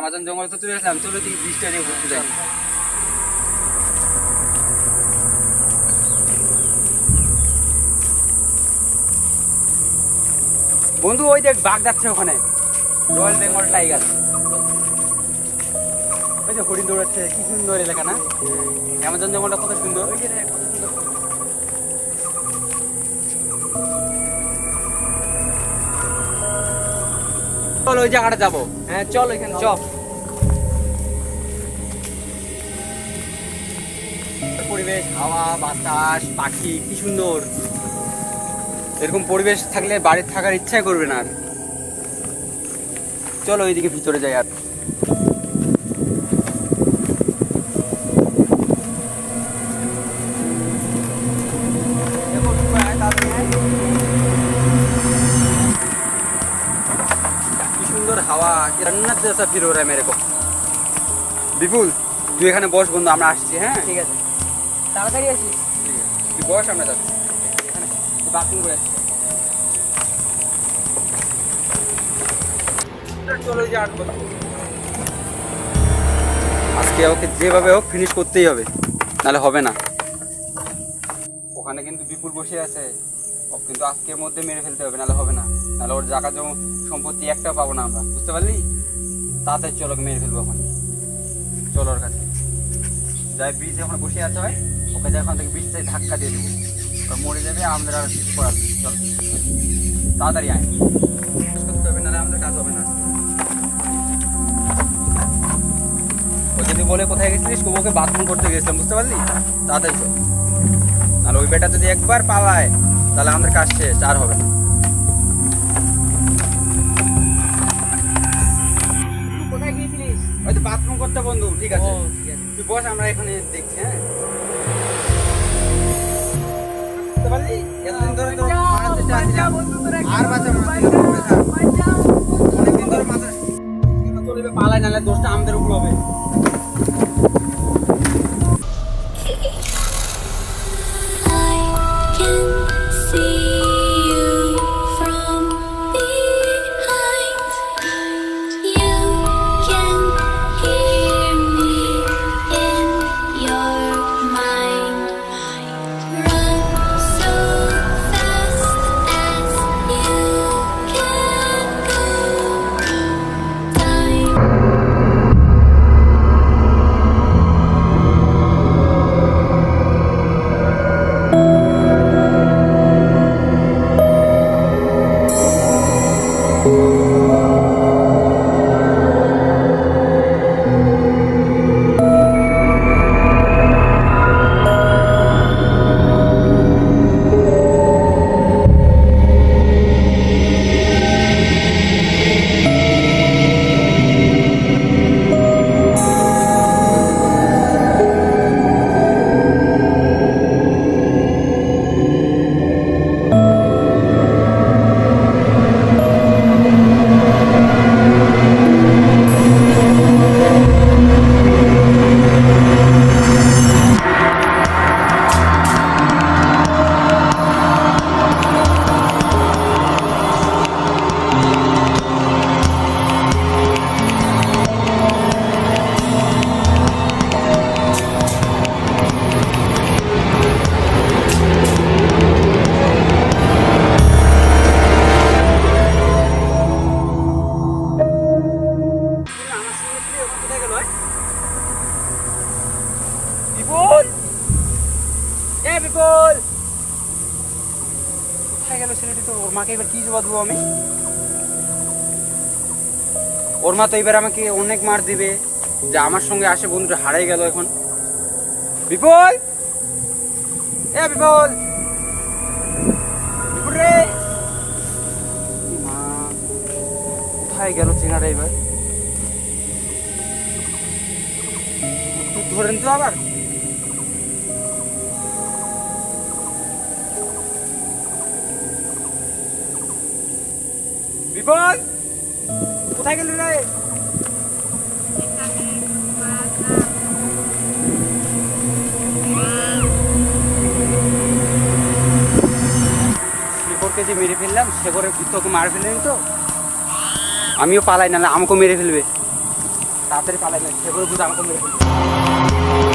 Amazon জঙ্গলে তো চলে আসলাম চলো দিকে বৃষ্টি দিয়ে ঘুরতে যাই। বন্ধু ওই দেখ বাঘ যাচ্ছে ওখানে। Royal Bengal tiger. ওই যে হরিণ দৌড়াচ্ছে কি সুন্দর এলাকা না? অ্যামাজন জঙ্গলটা কত সুন্দর। চল ওই জায়গাটা যাব। হ্যাঁ চল এখানে, চল। পরিবেশ, হাওয়া, বাতাস, পাখি, কি সুন্দর। এরকম পরিবেশ থাকলে বাড়ির থাকার ইচ্ছাই করবে না আর। চলো ওইদিকে ভিতরে যাই আর। সুন্দর হাওয়া রান্নার জেসা ফিল হো রা মেরে কো বিপুল তুই এখানে বস বন্ধু আমরা আসছি হ্যাঁ? ঠিক আছে। তাড়াতাড়ি আসিস। তুই বস আমরা যাচ্ছি। বাথরুম করে আজকে ওকে যেভাবে হোক ফিনিশ করতেই হবে নাহলে হবে না। ওখানে কিন্তু বিপুল বসে আছে। কিন্তু আজকের মধ্যে মেরে ফেলতে হবে, নাহলে হবে না। নাহলে ওর জায়গা জমি সম্পত্তি একটা পাবো না আমরা, বুঝতে পারলি? তাড়াতাড়ি চলো মেরে ফেলব ওখানে চলো ওর কাছে। যাই ব্রিজে এখন বসে আছে হয় ওকে যাই ওখান থেকে ব্রিজটাই ধাক্কা দিয়ে দেবো। মরে যাবে, আমাদের আর কিছু করার। চল। তাড়াতাড়ি আয়। করতে হবে, নাহলে আমাদের কাজ হবে না। ও যদি বলে কোথায় গেছিলিস ওকে বাথরুম করতে গেছিলাম বুঝতে পারলি? তাড়াতাড়ি চল। তাহলে ওই বেটা যদি একবার পালায় তাহলে আমাদের কাজ শেষ আর হবে না। কোথায় গিয়েছিলিস? বাথরুম করতে বন্ধু ঠিক আছে। তুই বস আমরা এখানে দেখছি হ্যাঁ? বুঝতে পারলি? এতদিন ধরে তো মারার মাকে এবার কি জবাব দেবো আমি? ওর মা তো এবার আমাকে অনেক মার দিবে। যে আমার সঙ্গে আসে, বন্ধুটা হারাই গেল এখন। বিপুল! এ বিপুল! কোথায় গেল চেনারা এবার? ধরেন তো আবার। বিপদ কোথায় গেলি রে? শেখরকে যে মেরে ফেললাম শেখরের তোকে মার ফেলেনি তো। আমিও পালাই না আমাকেও মেরে ফেলবে। তাড়াতাড়ি পালাই না সেগুলো বুঝে আমাকে মেরে ফেলবে।